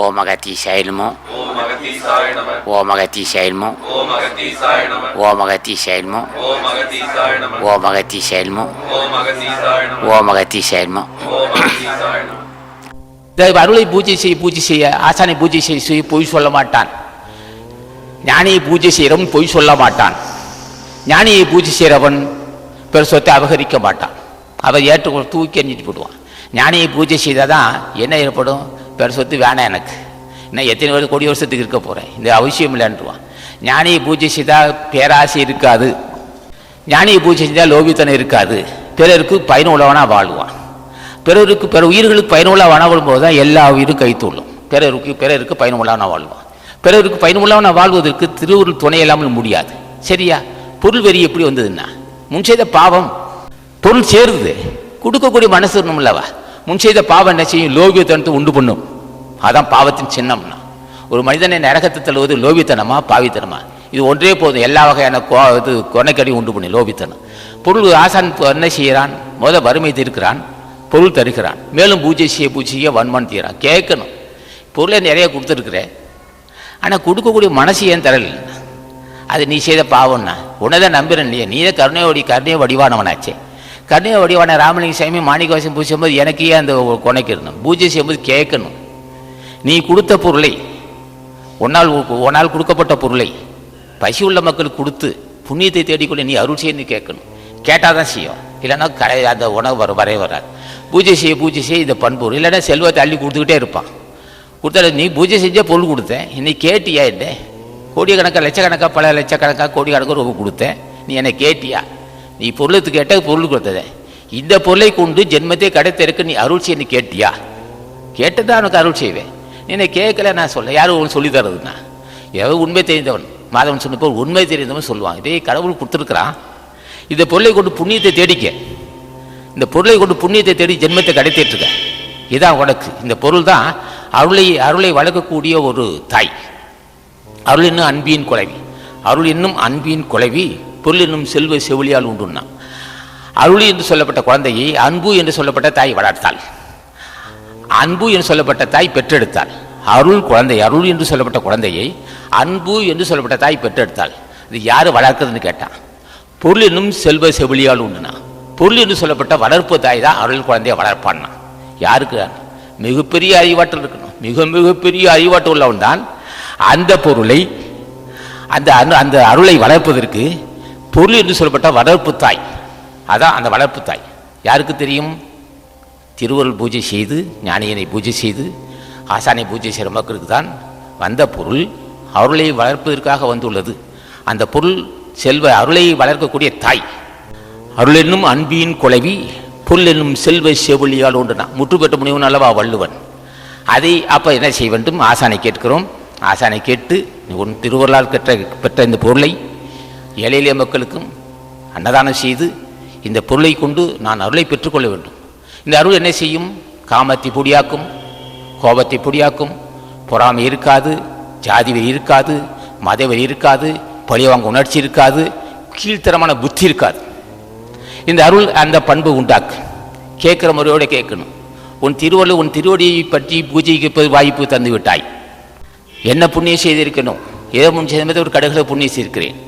ஓம் அகத்தீசாய நமோ ஓம் அகத்தீசாய நம ஓம் அகத்தீசாய நமோ ஓம் அகத்தீசாய நம ஓம் அகத்தீசாய நமோ ஓம் அகத்தீசாய நமோ ஓம் அகத்தீசாய நமோ அருளை பூஜை செய்ய பூஜை செய்ய ஆசானை பூஜை செய்ய செய்ய பொய் சொல்ல மாட்டான். ஞானியை பூஜை செய்கிறவன் பொய் சொல்ல மாட்டான். ஞானியை பூஜை செய்கிறவன் பெரு சொத்தை அபகரிக்க மாட்டான். அவர் ஏற்று தூக்கி எறிஞ்சிட்டு போடுவான் ஞானியை பூஜை செய்தால் தான் என்ன ஏற்படும்? பெரு சொத்து வேணாம் எனக்கு. நான் எத்தனை வருஷம் கோடி வருஷத்துக்கு இருக்க போகிறேன் இந்த அவசியம் இல்லைன்றான் ஞானியை பூஜை செய்தால் பேராசை இருக்காது. ஞானியை பூஜை செஞ்சால் லோபித்தனம் இருக்காது. பிறருக்கு பயனுள்ளவனாக வாழ்வான். பிறருக்கு பிற உயிர்களுக்கு பயனுள்ள வாழும் போது தான் எல்லா உயிரும் கைத்தொள்ளும். பிறருக்கு பிறருக்கு பயனுள்ளவனாக வாழ்வான். பிறருக்கு பயனுள்ளவனாக வாழ்வதற்கு திருவுருள் துணை இல்லாமல் முடியாது. சரியா? பொருள் வெறி எப்படி வந்ததுன்னா முன் செய்த பாவம் பொருள் சேருது கொடுக்கக்கூடிய மனசு இருக்கணும்லவா முன் செய்த பாவம் என்ன செய்யும் லோபியத்தனத்தை உண்டு பண்ணும். அதான் பாவத்தின் சின்னம்னா. ஒரு மனிதனை நரகத்தை தள்ளுவது லோபித்தனமா பாவித்தனமா? இது ஒன்றே போதும். எல்லா வகையான கோ இது கொனைக்கடி உண்டு பண்ணி லோபித்தனம் பொருள் ஆசான் என்ன செய்கிறான்? முத வறுமை தீர்க்கிறான் பொருள் தருகிறான். மேலும் பூஜை செய்ய பூஜைய வன்மன் தீரான் கேட்கணும். பொருளை நிறைய கொடுத்துருக்குறேன் ஆனால் கொடுக்கக்கூடிய மனசு ஏன் தரல அது நீ செய்த பாவம்னா. உன்னை தான் நம்புறேன் இல்லையா. நீ தான் கருணையோடி கருணைய வடிவானவனாச்சே. கருணைய வடிவான ராமலிங்க சாமி மாணிக்கவாசம் பூஜை செய்யும்போது எனக்கு ஏன் அந்த கொனைக்கணும் பூஜை செய்யும்போது கேட்கணும். நீ கொடுத்த பொருளை ஒன்னால் ஒன்னால் கொடுக்கப்பட்ட பொருளை பசி உள்ள மக்களுக்கு கொடுத்து புண்ணியத்தை தேடிக்கொள்ள நீ அருள் செய்யன்னு கேட்கணும். கேட்டால் தான் செய்யும். இல்லைன்னா கரை அந்த உணவு வர வரைய வராது. பூஜை செய்ய பூஜை செய்ய இந்த பண்பு இல்லைன்னா செல்வத்தை அள்ளி கொடுத்துக்கிட்டே இருப்பான். கொடுத்தா நீ பூஜை செஞ்சே பொருள் கொடுத்தேன். இன்னைக்கு கேட்டியா என்ன? கோடிக்கணக்காக லட்சக்கணக்காக பல லட்சக்கணக்காக கோடிக்கணக்காக ரூபா கொடுத்தேன். நீ என்னை கேட்டியா? நீ பொருளுக்கு கேட்ட பொருள் கொடுத்ததே. இந்த பொருளை கொண்டு ஜென்மத்தை கடைத்திருக்கு நீ அருள் செய்யன்னு கேட்டியா? கேட்டதான் உனக்கு அருள் செய்வேன். நீ என்னை கேட்கல நான் சொல்ல. யாரும் ஒன்று சொல்லி தரதுன்னா? ஏதோ உண்மை தெரிந்தவன். மாதவன் சொன்னப்போ உண்மை தெரிந்தவன் சொல்லுவான். இதே கடவுள் கொடுத்துருக்குறான். இந்த பொருளை கொண்டு புண்ணியத்தை தேடிக்க. இந்த பொருளை கொண்டு புண்ணியத்தை தேடி ஜென்மத்தை கிடைத்திட்டு இருக்க இதான் உனக்கு இந்த பொருள் தான் அருளை அருளை வளர்க்கக்கூடிய ஒரு தாய். அருள் இன்னும் அன்பியின் குலைவி. அருள் இன்னும் அன்பியின் குலைவி பொருள் என்னும் செல்வ செவிலியால் உண்டுன்னா அருள் என்று சொல்லப்பட்ட குழந்தையை அன்பு என்று சொல்லப்பட்ட தாய் வளர்த்தாள். அன்பு என்று சொல்லப்பட்ட தாய் பெற்றெடுத்தாள். அருள் குழந்தை அருள் என்று சொல்லப்பட்ட குழந்தையை அன்பு என்று சொல்லப்பட்ட தாய் பெற்றெடுத்தாள். இது யார் வளர்க்குறதுன்னு கேட்டான் பொருள் என்னும் செல்வ செவிலியால் உண்டுனா பொருள் என்று சொல்லப்பட்ட வளர்ப்பு தாய் தான் அருள் குழந்தையை வளர்ப்பான்னா. யாருக்கு? மிகப்பெரிய அறிவாற்றல் இருக்கணும். மிக மிகப்பெரிய அறிவாற்றல் உள்ளவன் தான் அந்த பொருளை அந்த அரு- அந்த அருளை வளர்ப்பதற்கு பொருள் என்று சொல்லப்பட்ட வளர்ப்பு தாய். அதான் அந்த வளர்ப்பு தாய். யாருக்கு தெரியும்? திருவருள் பூஜை செய்து ஞானியனை பூஜை செய்து ஆசானை பூஜை செய்கிற மக்களுக்கு தான் வந்த பொருள் அருளை வளர்ப்பதற்காக வந்துள்ளது. அந்த பொருள் செல்வ அருளை வளர்க்கக்கூடிய தாய். அருள் என்னும் அன்பியின் குலவி பொருள் என்னும் செல்வ செவிலியால் ஒன்றுனா முற்று பெற்ற முனிவன் அல்லவா வள்ளுவன். அதை அப்போ என்ன செய்ய வேண்டும்? ஆசானை கேட்கிறோம். ஆசானை கேட்டு உன் திருவருளால் பெற்ற பெற்ற இந்த பொருளை ஏழை எளிய மக்களுக்கும் அன்னதானம் செய்து இந்த பொருளை கொண்டு நான் அருளை பெற்றுக்கொள்ள வேண்டும். இந்த அருள் என்ன செய்யும்? காமத்தை பொடியாக்கும் கோபத்தை பொடியாக்கும். பொறாமை இருக்காது ஜாதி வரி இருக்காது மத வரி இருக்காது பழிவாங்க உணர்ச்சி இருக்காது கீழ்த்தரமான புத்தி இருக்காது. இந்த அருள் அந்த பண்பு உண்டாக்கு. கேட்குற முறையோடு கேட்கணும். உன் திருவள்ளு உன் திருவடியை பற்றி பூஜைக்கு வாய்ப்பு தந்து விட்டாய் என்ன புண்ணியம் செய்திருக்கணும்? ஏதோ முன் செய்த ஒரு கடுகளை புண்ணியம் செய்திருக்கிறேன்.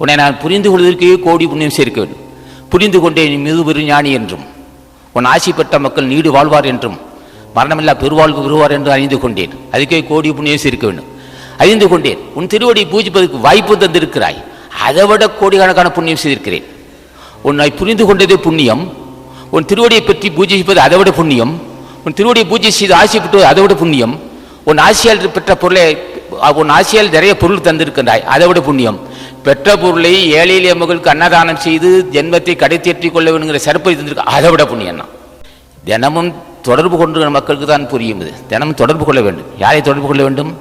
உன்னை நான் புரிந்து கொள்வதற்கே கோடி புண்ணியம் சேர்க்க வேண்டும் புரிந்து கொண்டேன் நீ மிகு பெரு ஞானி என்றும் உன் ஆசி பெற்ற மக்கள் நீடு வாழ்வார் என்றும் மரணமில்லா பெருவாழ்வு பெறுவார் என்று அறிந்து கொண்டேன். அதுக்கே கோடி புண்ணியம் சேர்க்க வேண்டும் அறிந்து கொண்டேன் உன் திருவடி பூஜிப்பதற்கு வாய்ப்பு தந்திருக்கிறாய். அதை விட கோடிக்கணக்கான புண்ணியம் செய்திருக்கிறேன். உன்னை புரிந்து கொண்டதே புண்ணியம். உன் திருவடியை பற்றி பூஜிப்பது அதை விட புண்ணியம். உன் திருவடியை பூஜை செய்து ஆசை அதை விட புண்ணியம். உன் ஆசையால் பெற்ற பொருளை உன் ஆசியால் நிறைய பொருள் தந்திருக்கின்றாய். அதை விட புண்ணியம். பெற்ற பொருளை ஏழையில் எளிய அன்னதானம் செய்து ஜென்மத்தை கடைத்தேற்றிக் கொள்ள வேணுங்கிற சிறப்பை தந்திருக்க அதை விட புண்ணியம் தான் தினமும் தொடர்பு கொண்டு மக்களுக்கு தான் புரியும் இது. தினமும் தொடர்பு கொள்ள வேண்டும். யாரை தொடர்பு கொள்ள வேண்டும்?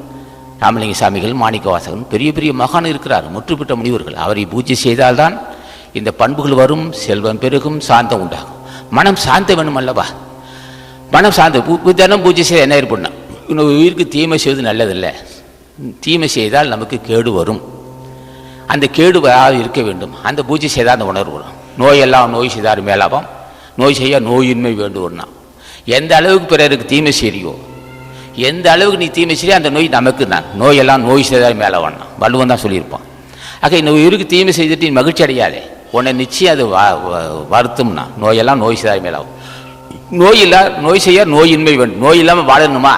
ராமலிங்க சாமிகள் மாணிக்க வாசகன் பெரிய பெரிய மகான் இருக்கிறார் முற்றுப்பெற்ற முனிவர்கள். அவரை பூஜை செய்தால்தான் இந்த பண்புகள் வரும் செல்வம் பெருகும் சாந்தம் உண்டாகும். மனம் சாந்த வேணும் அல்லவா? மனம் சாந்த பூ- தினம் பூஜை செய்ய என்ன ஏற்படணும் இன்னொரு உயிருக்கு தீமை செய்வது நல்லதில்லை. தீமை செய்தால் நமக்கு கேடு வரும். அந்த கேடு வராது இருக்க வேண்டும். அந்த பூஜை செய்தால் அந்த உணர்வு வரும். நோயெல்லாம் நோய் செய்தார் மேலாபம். நோய் செய்ய நோயின்மை வேண்டும்னா. எந்த அளவுக்கு பிறருக்கு தீமை செய்றியோ எந்த அளவுக்கு நீ தீமை செய்ய அந்த நோய் நமக்கு தான். நோயெல்லாம் நோய் செய்தால் மேலே வரணும் வள்ளுவன் தான் சொல்லியிருப்பான். ஆக இந்த உயிருக்கு தீமை செய்துட்டு நீ மகிழ்ச்சி அடையாதே. உன்னை நிச்சயம் அது வ- வ- நோயெல்லாம் நோய் செய்தால் மேலே ஆகும் நோய் இல்லை நோய் செய்ய நோயின்மை வேண்டும். நோய் இல்லாமல் வாழணுமா?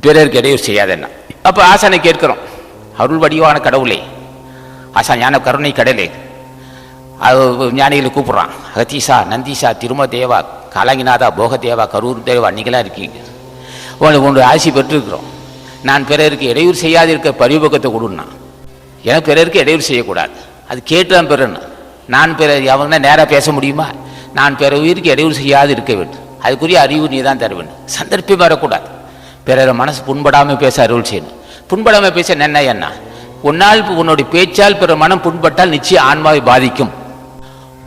பிறருக்கு இடையூறு செய்யாதேன்னா. அப்போ ஆசானை கேட்கிறோம். அருள் வடிவான கடவுளே ஆசா ஞான கருணை கடலே. அது ஞானிகளை கூப்பிட்றான். அகத்தீசா நந்தீசா திரும தேவா காலங்கிநாதா போகதேவா கரூர் தேவா நீங்களாக இருக்கீங்க. உங்களுக்கு ஒன்று ஆசி பெற்றிருக்கிறோம். நான் பிறருக்கு இடையூறு செய்யாதிருக்க பரிபக்கத்தை கொடுன்னா எனக்கு பிறருக்கு இடையூறு செய்யக்கூடாது. அது கேட்டு தான் பெறணும். நான் பிற அவங்க நேராக பேச முடியுமா? நான் பிற உயிருக்கு இடையூறு செய்யாது இருக்க வேண்டும். அதுக்குரிய அறிவு நீ தான் தர வேண்டும். சந்தர்ப்பம் வரக்கூடாது. பிறர் மனசு புண்படாமல் பேச அருள் செய்யணும். புண்படாமல் பேச என்ன என்ன? உன்னால் உன்னுடைய பேச்சால் பிற மனம் புண்பட்டால் நிச்சயம் ஆன்மாவை பாதிக்கும்.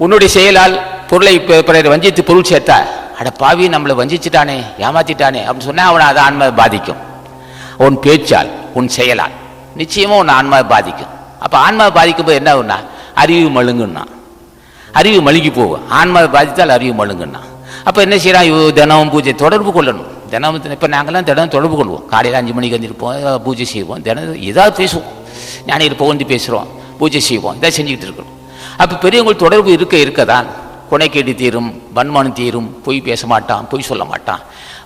உன்னுடைய செயலால் பொருளை பிறர் வஞ்சித்து பொருள் சேர்த்தா அட பாவி நம்மளை வஞ்சிச்சிட்டானே ஏமாத்திட்டானே அப்படின்னு சொன்னால் அவனை அதை ஆன்மாவை பாதிக்கும். உன் பேச்சால் உன் செயலால் நிச்சயமாக உன் ஆன்மாவை பாதிக்கும். அப்போ ஆன்மாவை பாதிக்கும் போது என்ன ஆகும்னா அறிவு மழுங்குன்னா அறிவு மழுங்கி போகும். ஆன்மாவை பாதித்தால் அறிவு மழுங்குன்னா அப்போ என்ன செய்யறான்? தினமும் பூஜை தொடர்பு கொள்ளணும். தினம் இப்போ நாங்கள்லாம் தினம் தொடர்பு கொள்வோம். காலையில் அஞ்சு மணிக்கு வந்துருப்போம் பூஜை செய்வோம். தினம் ஏதாவது பேசுவோம். ஞானிகள் புகழ்ந்து பேசுகிறோம் பூஜை செய்வோம். இதை செஞ்சுக்கிட்டு இருக்கிறோம். அப்போ பெரியவங்கள் தொடர்பு இருக்க இருக்கதான் கொனைக்கேடு தீரும் வன்மானம் தீரும் பொய் பேச மாட்டான் பொய் சொல்ல மாட்டான்.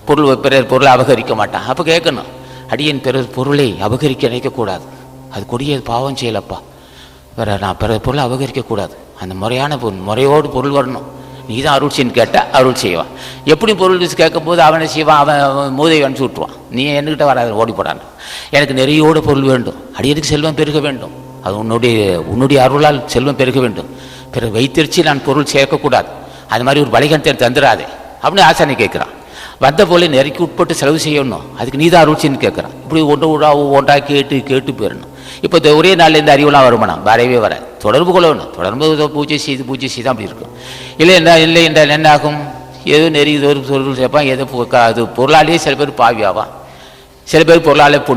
பொருள் பிறர் பொருளை அபகரிக்க மாட்டான். அப்போ கேட்கணும். அடியேன் பிறர் பொருளை அபகரிக்க நினைக்கக்கூடாது. அது கொடிய பாவம் செய்யலப்பா. வேற நான் பிறர் பொருளை அபகரிக்கக்கூடாது. அந்த முறையான பொருள் முறையோடு பொருள் வரணும். நீ தான் அருள் செய்யு கேட்டால் அருள் செய்வான் எப்படி பொருள் கேட்கும்போது அவனை செய்வான்? அவன் மூதையை அனுப்பிச்சி அனுப்பிச்சு விட்ருவான் நீ என்கிட்ட வராது ஓடி போடான்னு. எனக்கு நிறையோட பொருள் வேண்டும். அடியதுக்கு செல்வம் பெருக வேண்டும்? அது உன்னுடைய உன்னுடைய அருளால் செல்வம் பெருக வேண்டும். பிறகு வைத்திருச்சி நான் பொருள் சேர்க்கக்கூடாது. அது மாதிரி ஒரு வழிகண்டை தந்துடாதே அப்படின்னு ஆசானி கேட்குறான். வந்த போல நெருக்கி உட்பட்டு செலவு செய்யணும். அதுக்கு நீ தான் அருள் கேட்குறான். இப்படி ஒன்று ஒன்றா ஒன்றா கேட்டு கேட்டு போயிடணும். இப்போ ஒரே நாள்லேருந்து இந்த அறிவுலாம் வருமானம் வரவே வர தொடர்பு கொள்ளணும். தொடர்பு பூஜை செய்து பூஜை செய்து அப்படி இருக்கும். இல்லை என்ன இல்லை என்றால் என்ன ஆகும்? ஏதோ நெறி ஒரு பொருள் சேர்ப்பான்? ஏதோ அது பொருளாலேயே சில பேர் பாவி சில பேர் பொருளாலே பொண்ணு